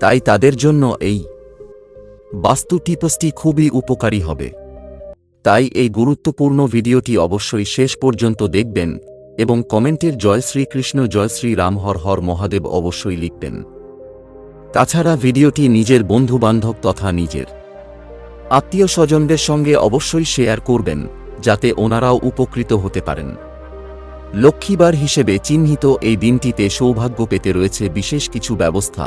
তাই তাদের জন্য এই বাস্তু টিপসটি খুবই উপকারী হবে। তাই এই গুরুত্বপূর্ণ ভিডিওটি অবশ্যই শেষ পর্যন্ত দেখবেন এবং কমেন্টের জয় শ্রীকৃষ্ণ, জয় শ্রী রাম, হর হর মহাদেব অবশ্যই লিখবেন। তাছাড়া ভিডিওটি নিজের বন্ধুবান্ধব তথা নিজের আত্মীয় স্বজনদের সঙ্গে অবশ্যই শেয়ার করবেন, যাতে ওনারাও উপকৃত হতে পারেন। লক্ষ্মীবার হিসেবে চিহ্নিত এই দিনটিতে সৌভাগ্য পেতে রয়েছে বিশেষ কিছু ব্যবস্থা।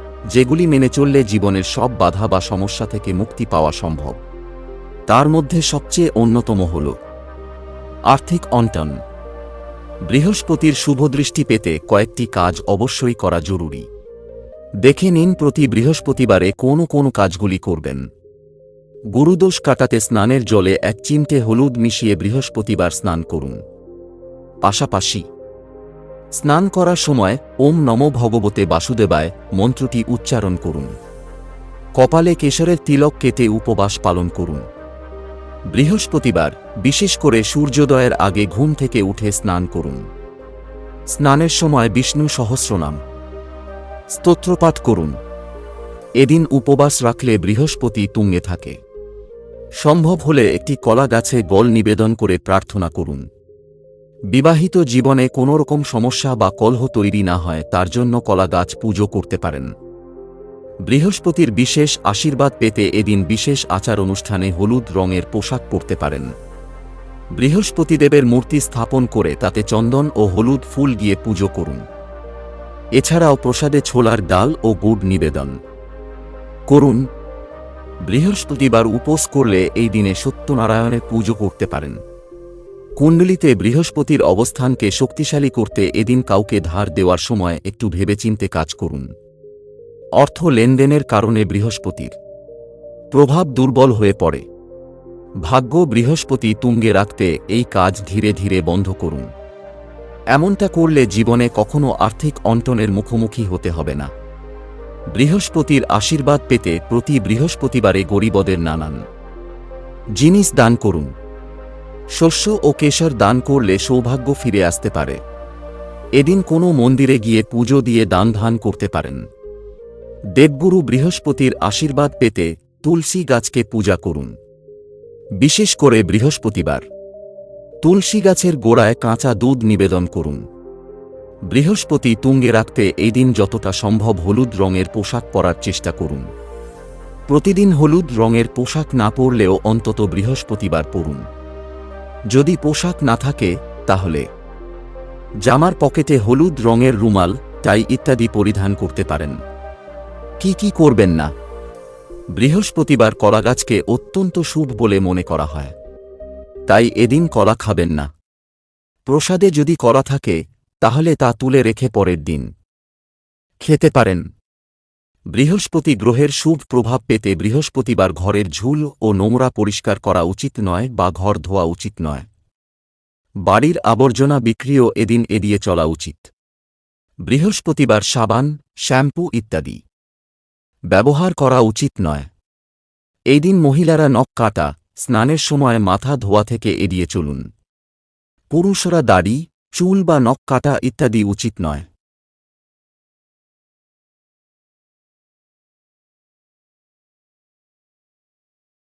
যেগুলি মেনে চললে জীবনের সব বাধা বা সমস্যা থেকে মুক্তি পাওয়া সম্ভব। তার মধ্যে সবচেয়ে অন্যতম হল আর্থিক অন্টন। বৃহস্পতির শুভদৃষ্টি পেতে কয়েকটি কাজ অবশ্যই করা জরুরি। দেখে নিন প্রতি বৃহস্পতিবারে কোন কোন কাজগুলি করবেন। গুরুদোষ কাটাতে স্নানের জলে এক চিমটে হলুদ মিশিয়ে বৃহস্পতিবার স্নান করুন। পাশাপাশি স্নান করার সময় ওম নম ভগবতে বাসুদেবায় মন্ত্রটি উচ্চারণ করুন। কপালে কেশরের তিলক কেটে উপবাস পালন করুন। বৃহস্পতিবার বিশেষ করে সূর্যোদয়ের আগে ঘুম থেকে উঠে স্নান করুন। স্নানের সময় বিষ্ণু সহস্রনাম। স্তোত্রপাঠ করুন। এদিন উপবাস রাখলে বৃহস্পতি তুঙ্গে থাকে। সম্ভব হলে একটি কলা গাছে গল নিবেদন করে প্রার্থনা করুন। বিবাহিত জীবনে কোনো রকম সমস্যা বা কলহ তৈরি না হয়, তার জন্য কলা গাছ পুজো করতে পারেন। বৃহস্পতির বিশেষ আশীর্বাদ পেতে এদিন বিশেষ আচার অনুষ্ঠানে হলুদ রঙের পোশাক পরতে পারেন। বৃহস্পতিদেবের মূর্তি স্থাপন করে তাতে চন্দন ও হলুদ ফুল দিয়ে পুজো করুন। এছাড়াও প্রসাদে ছোলার ডাল ও গুড় নিবেদন করুন। বৃহস্পতিবার উপোস করলে এই দিনে সত্যনারায়ণের পুজো করতে পারেন। কুণ্ডলিতে বৃহস্পতির অবস্থানকে শক্তিশালী করতে এদিন কাউকে ধার দেওয়ার সময় একটু ভেবেচিন্তে কাজ করুন। অর্থ লেনদেনের কারণে বৃহস্পতির প্রভাব দুর্বল হয়ে পড়ে। ভাগ্য বৃহস্পতি তুঙ্গে রাখতে এই কাজ ধীরে ধীরে বন্ধ করুন। এমনটা করলে জীবনে কখনো আর্থিক অন্টনের মুখোমুখি হতে হবে না। বৃহস্পতির আশীর্বাদ পেতে প্রতি বৃহস্পতিবারে গরিবদের নানান জিনিস দান করুন। শস্য ও কেশর দান করলে সৌভাগ্য ফিরে আসতে পারে। এদিন কোনো মন্দিরে গিয়ে পুজো দিয়ে দান ধান করতে পারেন। দেবগুরু বৃহস্পতির আশীর্বাদ পেতে তুলসী গাছকে পূজা করুন। বিশেষ করে বৃহস্পতিবার। তুলসী গাছের গোড়ায় কাঁচা দুধ নিবেদন করুন। বৃহস্পতি তুঙ্গে রাখতে এই দিন যতটা সম্ভব হলুদ রঙের পোশাক পরার চেষ্টা করুন। প্রতিদিন হলুদ রঙের পোশাক না পরলেও অন্তত বৃহস্পতিবার পরুন। যদি পোশাক না থাকে, তাহলে। জামার পকেটে হলুদ রঙের রুমাল, টাই ইত্যাদি পরিধান করতে পারেন। কি কি করবেন না? বৃহস্পতিবার কলাগাছকে অত্যন্ত শুভ বলে মনে করা হয়। তাই এদিন কলা খাবেন না। প্রসাদে যদি করা থাকে, তাহলে তা তুলে রেখে পরের দিন। খেতে পারেন। বৃহস্পতি গ্রহের শুভ প্রভাব পেতে বৃহস্পতিবার ঘরের ঝুল ও নোংরা পরিষ্কার করা উচিত নয় বা ঘর ধোয়া উচিত নয়। বাড়ির আবর্জনা বিক্রিও এদিন এড়িয়ে চলা উচিত। বৃহস্পতিবার সাবান, শ্যাম্পু ইত্যাদি ব্যবহার করা উচিত নয়। এই দিন মহিলারা নখ কাটা, স্নানের সময় মাথা ধোয়া থেকে এড়িয়ে চলুন। পুরুষরা দাড়ি, চুল বা নখ কাটা ইত্যাদি উচিত নয়।